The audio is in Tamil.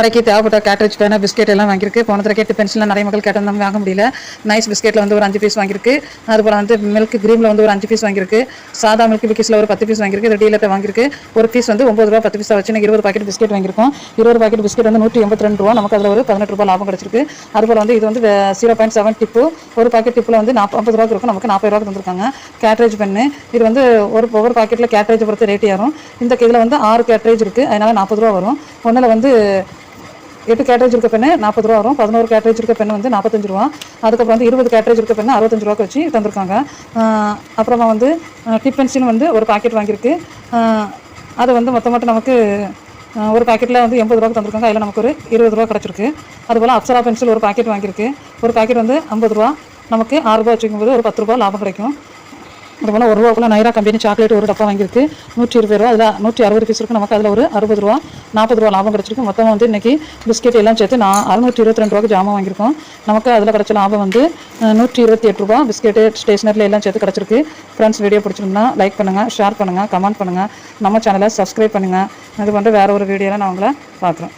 கடைக்கு தேவைப்பட்ட கேட்ரேஜ் பேனா பிஸ்கெட் எல்லாம் வாங்கியிருக்கு. போன தடவை கேட்டு பென்சிலாம் நிறைய மக்கள் கேட்டிருந்தாங்க வாங்க முடியல. நைஸ் பிஸ்கெட்டில் வந்து ஒரு அஞ்சு பீஸ் வாங்கியிருக்கு. அதுபோல் வந்து மில்க் கிரீமில் வந்து ஒரு அஞ்சு பீஸ் வாங்கியிருக்கு. சாதா மில்க் பிக்கிஸில் ஒரு பத்து பீஸ் வாங்கியிருக்கு. இது டீலர் வாங்கியிருக்கு. ஒரு பீஸ் வந்து ஒம்பது ரூபா பத்து பீஸாக வச்சு இருபது பாக்கெட் பிஸ்கெட் வாங்கியிருக்கோம். இருபது பாக்கெட் பிஸ்கெட் வந்து நூற்றி எண்பத்தி ரெண்டு ரூபா. நமக்கு அதில் ஒரு பதினெட்டு ரூபா லாபம் கிடச்சிருக்கு. அதுபோல் வந்து இது வந்து ஜீரோ பாயிண்ட் செவன் டிப்பு ஒரு பாக்கெட் டிப்பில் வந்து நாற்பது ஐம்பது ரூபாய்க்கு இருக்கும். நமக்கு நாற்பது ரூபாய்க்கு தந்திருக்காங்க. கேட்ரேஜ் பெண்ணு இது வந்து ஒரு ஒவ்வொரு பாக்கெட்டில் கேட்ரேஜ் பொறுத்து ரேட் ஏறும். இந்த இதில் வந்து ஆறு கேட்ரேஜ் இருக்குது அதனால் நாற்பது ரூபா வரும். ஒன்றில் வந்து எட்டு கேட்ரேஜ் இருக்க பெண்ணு நாற்பது ரூபா வரும். பதினோரு கேட்ரேஜ் இருக்க பெண்ணு வந்து நாற்பத்தஞ்சு ரூபா. அதுக்கப்புறம் வந்து இருபது கேட்ரேஜ் இருக்க பெண்ணு அறுபத்தஞ்சு ரூபாய்க்கு வச்சு தந்திருக்காங்க. அப்புறமா வந்து டிப் வந்து ஒரு பாக்கெட் வாங்கியிருக்கு. அது வந்து மொத்த மட்டும் நமக்கு ஒரு பாக்கெட்டில் வந்து எண்பது ரூபாய்க்கு தந்திருக்காங்க. அதில் நமக்கு ஒரு இருபது ரூபா கிடச்சிருக்கு. அதுபோல் அப்சரா பென்சில் ஒரு பாக்கெட் வாங்கியிருக்கு. ஒரு பாக்கெட் வந்து ஐம்பது ரூபா. நமக்கு ஆறு ரூபா வச்சுக்கும்போது ஒரு பத்து ரூபா லாபம் கிடைக்கும். அதுபோல் ஒரு ரூபாக்குள்ள நைரா கம்பெனி சாக்லேட் ஒரு டப்பா வாங்கியிருக்கு. நூற்றி இருபது ரூபா. அதில் நூற்றி அறுபது பீஸ் இருக்குது நமக்கு அதில் ஒரு அறுபது ரூபா நாற்பது ரூபா லாபம் கிடச்சிருக்கு. மொத்தம் வந்து இன்னைக்கு பிஸ்கெட் எல்லாம் சேர்த்து நான் அறுநூற்றி இருபத்தி ரெண்டு ரூபாய்க்கு ஜாமான் வாங்கியிருக்கோம். நமக்கு அதில் கிடச்ச லாபம் வந்து நூற்றி இருபத்தி எட்டு ரூபா பிஸ்கெட்டு ஸ்டேஷனரியில் எல்லாம் சேர்த்து கிடச்சிருக்கு. ஃப்ரெண்ட்ஸ் வீடியோ பிடிச்சிருந்தா லைக் பண்ணுங்கள் ஷேர் பண்ணுங்கள் கமெண்ட் பண்ணுங்கள் நம்ம சேனலை சப்ஸ்கிரைப் பண்ணுங்கள் இது வந்து வேறு ஒரு வீடியோவில் நான் உங்களை பார்க்குறேன்.